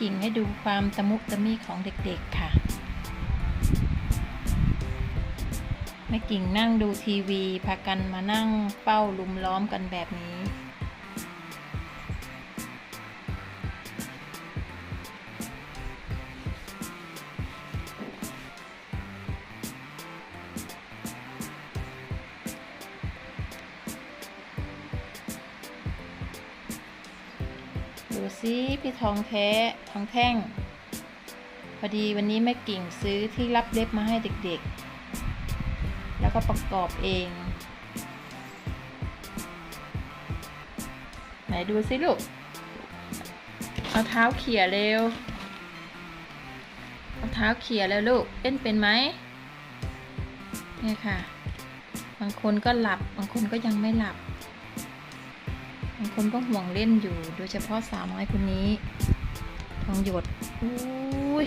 กิ่งให้ดูความตะมุตะมีของเด็กๆค่ะ แม่กิ่งนั่งดูทีวี พากันมานั่งเป้าลุมล้อมกันแบบนี้ ดูซิพี่ทองแท้ทองแท่ง พอดีวันนี้แม่กิ่งซื้อที่รับเล็บมาให้เด็กๆ แล้วก็ประกอบเอง ไหนดูซิลูก เอาเท้าเขี่ยเร็ว เอาเท้าเขี่ยแล้วลูกเล่นเป็นไหมเนี่ยค่ะ บางคนก็หลับบางคนก็ยังไม่หลับางคนก็ห่วงเล่นอยู่ โดยเฉพาะสาวน้อยคนนี้ ทองหยดอุ้ย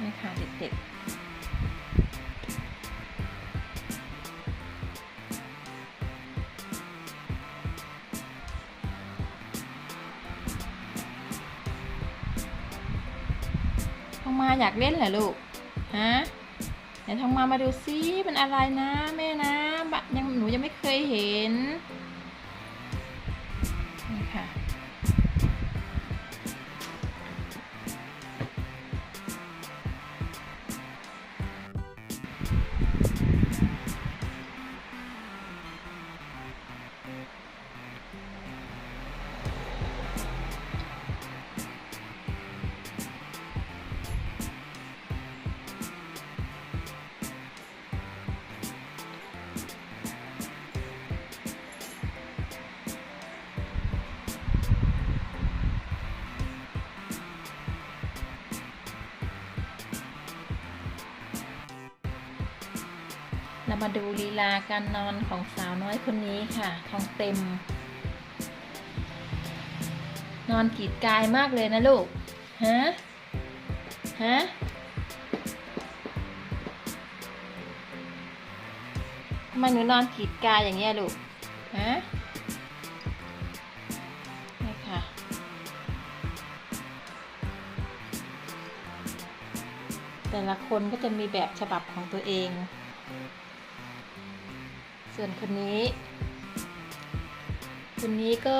นี่ค่ะเด็กๆทองมาอยากเล่นเหรอลูก ฮะ ไหนทองมามาดูซิมันอะไรนะแม่นะบะยังหนูยังไม่เคยเห็น เรามาดูลีลาการนอนของสาวน้อยคนนี้ค่ะ ทองเต็ม นอนกีดกายมากเลยนะลูก ฮะ ฮะ ทำไมหนูนอนกีดกายอย่างเงี้ยลูก ฮะนี่ค่ะแต่ละคนก็จะมีแบบฉบับของตัวเอง ส่วนคนนี้ คนนี้ก็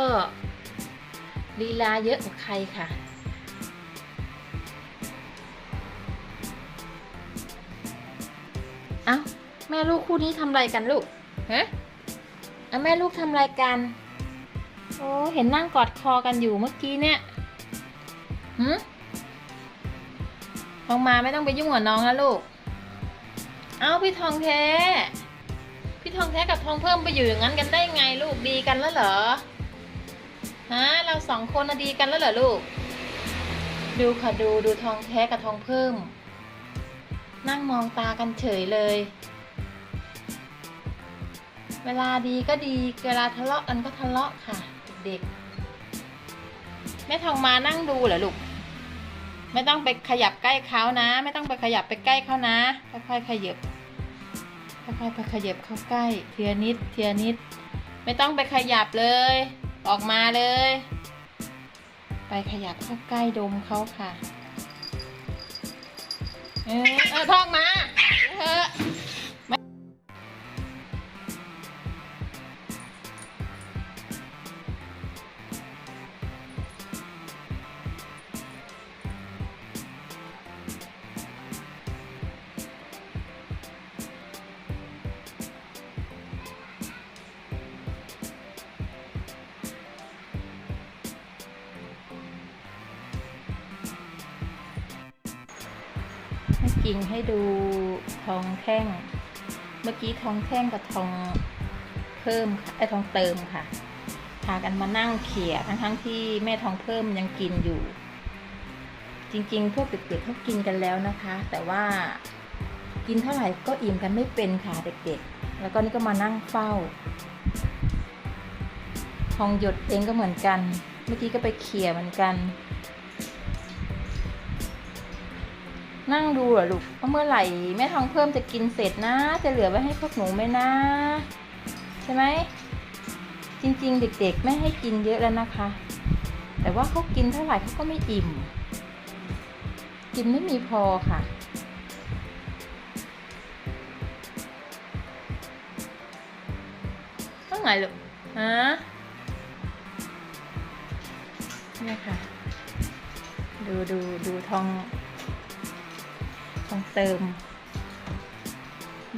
ลีลาเยอะกว่าใครค่ะเอ้าแม่ลูกคู่นี้ทำอะไรกันลูกฮะเอ้าแม่ลูกทำอะไรกันโอ้เห็นนั่งกอดคอกันอยู่เมื่อกี้เนี่ยหืมทองมาไม่ต้องไปยุ่งกับน้องนะลูก เอ้าพี่ทองแท้ ทองแท้กับทองเพิ่มไปอยู่อย่างนั้นกันได้ไงลูกดีกันแล้วเหรอฮะเราสองคนดีกันแล้วเหรอลูก ดูค่ะดูดูทองแท้กับทองเพิ่ม นั่งมองตากันเฉยเลย เวลาดีก็ดีเวลาทะเลาะกันก็ทะเลาะค่ะเด็กแม่ทองมานั่งดูเหรอลูก ไม่ต้องไปขยับใกล้เขานะ ไม่ต้องไปขยับไปใกล้เขานะค่อยๆขยับ ค่อยๆไปขยับเข้าใกล้ เทียนิด เทียนิด ไม่ต้องไปขยับเลย ออกมาเลย ไปขยับเข้าใกล้ดมเขาค่ะ เออเออท่องมา ให้กิ่งให้ดูทองแท่ง เมื่อกี้ทองแท่งกับทองเพิ่มค่ะไอ้ทองเติมค่ะ พากันมานั่งเขี่ยทั้งทั้งๆที่แม่ทองเพิ่มยังกินอยู่ จริงๆ พวกเด็กๆเขากินกันแล้วนะคะ แต่ว่ากินเท่าไหร่ก็อิ่มกันไม่เป็นค่ะเด็กๆ แล้วก็นี่ก็มานั่งเฝ้า ทองหยดเองก็เหมือนกัน เมื่อกี้ก็ไปเขี่ยเหมือนกัน นั่งดูเหรอลูกว่าเมื่อไหร่แม่ทองเพิ่มจะกินเสร็จนะ จะเหลือไว้ให้พวกหนูไหมนะ ใช่ไหม จริงๆ เด็กๆ ไม่ให้กินเยอะแล้วนะคะ แต่ว่าเขากินเท่าไหร่เขาก็ไม่อิ่ม กินไม่มีพอค่ะ ต้องไงลูกฮะเนี่ยค่ะ ดูดูดูทอง องเติม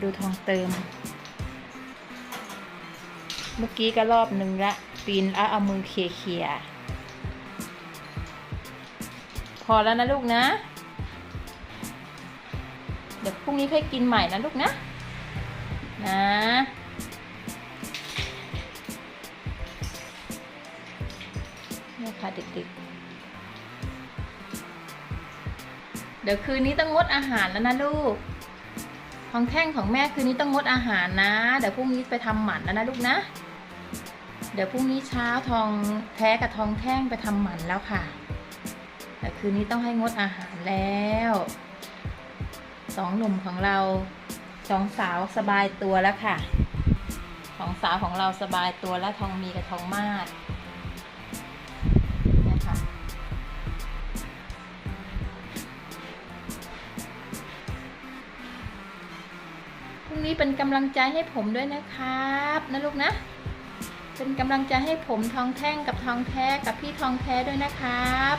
ดูทองเติม เมื่อกี้ก็รอบหนึ่งละปีนแล้วเอามือเขี่ยเขี่ยพอแล้วนะลูกนะ เดี๋ยวพรุ่งนี้ค่อยกินใหม่นะลูกนะ นะเนี่ยค่ะเด็กๆ ดี๋ยวคืนนี้ต้องงดอาหารแล้วนะลูกทองแท่งของแม่คืนนี้ต้องงดอาหารนะ เดี๋ยวพรุ่งนี้ไปทำหมันแล้วนะลูกนะ เดี๋ยวพรุ่งนี้เช้าทองแท้กับทองแท่งไปทำหมันแล้วค่ะ แต่คืนนี้ต้องให้งดอาหารแล้วสองหนุ่มของเราสองสาวสบายตัวแล้วค่ะสองสาวของเราสบายตัวแล้วทองมีกับทองมาศ งนี้เป็นกำลังใจให้ผมด้วยนะครับนะลูกนะ เป็นกำลังใจให้ผมทองแท่งกับทองแท้กับพี่ทองแท้ด้วยนะครับ